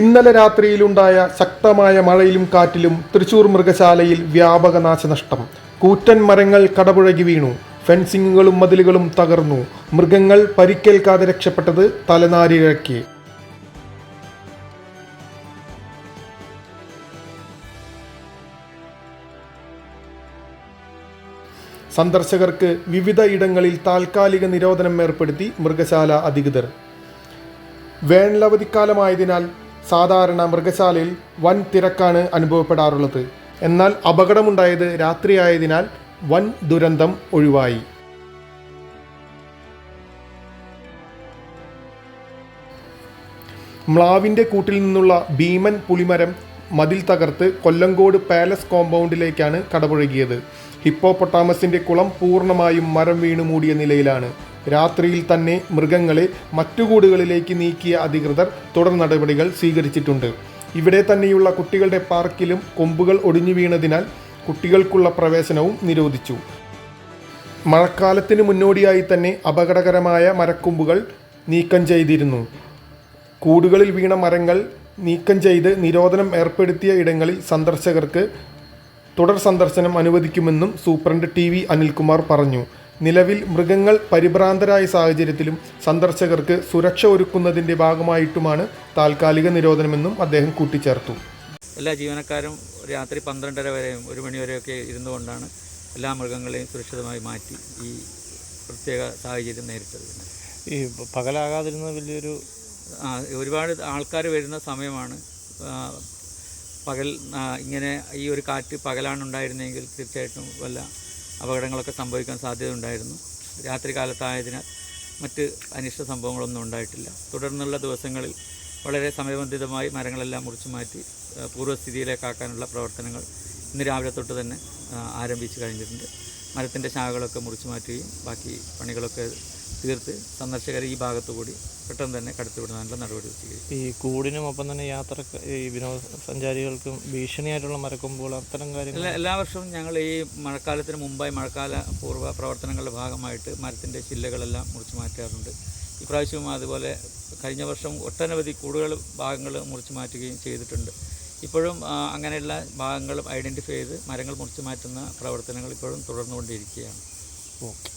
ഇന്നലെ രാത്രിയിലുണ്ടായ ശക്തമായ മഴയിലും കാറ്റിലും തൃശൂർ മൃഗശാലയിൽ വ്യാപക നാശനഷ്ടം. കൂറ്റൻ മരങ്ങൾ കടപുഴകി വീണു. ഫെൻസിങ്ങുകളും മതിലുകളും തകർന്നു. മൃഗങ്ങൾ പരിക്കേൽക്കാതെ രക്ഷപ്പെട്ടത് തലനാരിഴക്കി സന്ദർശകർക്ക് വിവിധ ഇടങ്ങളിൽ താൽക്കാലിക നിരോധനം ഏർപ്പെടുത്തി മൃഗശാല അധികൃതർ. വേനലവധിക്കാലമായതിനാൽ സാധാരണ മൃഗശാലയിൽ വൻ തിരക്കാണ് അനുഭവപ്പെടാറുള്ളത്. എന്നാൽ അപകടമുണ്ടായത് രാത്രിയായതിനാൽ വൻ ദുരന്തം ഒഴിവായി. മ്ലാവിന്റെ കൂട്ടിൽ നിന്നുള്ള ഭീമൻ പുളിമരം മതിൽ തകർത്ത് കൊല്ലങ്കോട് പാലസ് കോമ്പൗണ്ടിലേക്കാണ് കടപുഴകിയത്. ഹിപ്പോപൊട്ടാമസിന്റെ കുളം പൂർണമായും മരം വീണു മൂടിയ നിലയിലാണ്. രാത്രിയിൽ തന്നെ മൃഗങ്ങളെ മറ്റു കൂടുകളിലേക്ക് നീക്കിയ അധികൃതർ തുടർ നടപടികൾ സ്വീകരിച്ചിട്ടുണ്ട്. ഇവിടെ തന്നെയുള്ള കുട്ടികളുടെ പാർക്കിലും കൊമ്പുകൾ ഒടിഞ്ഞു വീണതിനാൽ കുട്ടികൾക്കുള്ള പ്രവേശനവും നിരോധിച്ചു. മഴക്കാലത്തിന് മുന്നോടിയായി തന്നെ അപകടകരമായ മരക്കൊമ്പുകൾ നീക്കം ചെയ്തിരുന്നു. കൂടുകളിൽ വീണ മരങ്ങൾ നീക്കം ചെയ്ത് നിരോധനം ഏർപ്പെടുത്തിയ ഇടങ്ങളിൽ സന്ദർശകർക്ക് തുടർ സന്ദർശനം അനുവദിക്കുമെന്നും സൂപ്രണ്ട് ടി വി അനിൽകുമാർ പറഞ്ഞു. നിലവിൽ മൃഗങ്ങൾ പരിഭ്രാന്തരായ സാഹചര്യത്തിലും സന്ദർശകർക്ക് സുരക്ഷ ഒരുക്കുന്നതിന്റെ ഭാഗമായിട്ടുമാണ് താൽക്കാലിക നിരോധനമെന്നും അദ്ദേഹം കൂട്ടിച്ചേർത്തു. എല്ലാ ജീവനക്കാരും രാത്രി പന്ത്രണ്ടര വരെയും ഒരു മണിവരെയൊക്കെ ഇരുന്നു കൊണ്ടാണ് എല്ലാ മൃഗങ്ങളെയും സുരക്ഷിതമായി മാറ്റി ഈ പ്രത്യേക സാഹചര്യം നേരിട്ടത്. ഈ പകലാകാതിരുന്ന വലിയൊരു ആ, ഒരുപാട് ആൾക്കാർ വരുന്ന സമയമാണ്. പകൽ ഇങ്ങനെ ഈ ഒരു കാറ്റ് പകലാണ് ഉണ്ടായിരുന്നെങ്കിൽ തീർച്ചയായിട്ടും വല്ല അപകടങ്ങളൊക്കെ സംഭവിക്കാൻ സാധ്യത ഉണ്ടായിരുന്നു രാത്രി കാലത്തായതിനാൽ മറ്റ് അനിഷ്ട സംഭവങ്ങളൊന്നും ഉണ്ടായിട്ടില്ല. തുടർന്നുള്ള ദിവസങ്ങളിൽ വളരെ സമയബന്ധിതമായി മരങ്ങളെല്ലാം മുറിച്ചു മാറ്റി പൂർവസ്ഥിതിയിലേക്കാക്കാനുള്ള പ്രവർത്തനങ്ങൾ ഇന്ന് രാവിലെ തൊട്ട് തന്നെ ആരംഭിച്ചു കഴിഞ്ഞിട്ടുണ്ട്. മരത്തിന്റെ ശാഖകളൊക്കെ മുറിച്ചു മാറ്റുകയും ബാക്കി പണികളൊക്കെ തീർത്ത് സന്ദർശകർ ഈ ഭാഗത്തു കൂടി പെട്ടെന്ന് തന്നെ കടത്തിവിടുന്നതിനുള്ള നടപടി സ്വീകരിക്കും ഈ കൂടിനും ഒപ്പം തന്നെ യാത്ര ഈ വിനോദസഞ്ചാരികൾക്കും ഭീഷണിയായിട്ടുള്ള മരക്കൊമ്പുകൾ അത്തരം കാര്യങ്ങൾ. എല്ലാ എല്ലാ വർഷവും ഞങ്ങൾ ഈ മഴക്കാലത്തിന് മുമ്പായി മഴക്കാല പൂർവ പ്രവർത്തനങ്ങളുടെ ഭാഗമായിട്ട് മരത്തിന്റെ ചില്ലകളെല്ലാം മുറിച്ചു മാറ്റാറുണ്ട്. ഇപ്രാവശ്യവും അതുപോലെ കഴിഞ്ഞ വർഷം ഒട്ടനവധി കൂടുകൾ ഭാഗങ്ങൾ മുറിച്ചു മാറ്റുകയും ചെയ്തിട്ടുണ്ട്. ഇപ്പോഴും അങ്ങനെയുള്ള ഭാഗങ്ങൾ ഐഡന്റിഫൈ ചെയ്ത് മരങ്ങൾ മുറിച്ചു മാറ്റുന്ന പ്രവർത്തനങ്ങൾ ഇപ്പോഴും തുടർന്നുകൊണ്ടിരിക്കുകയാണ്. ഓക്കെ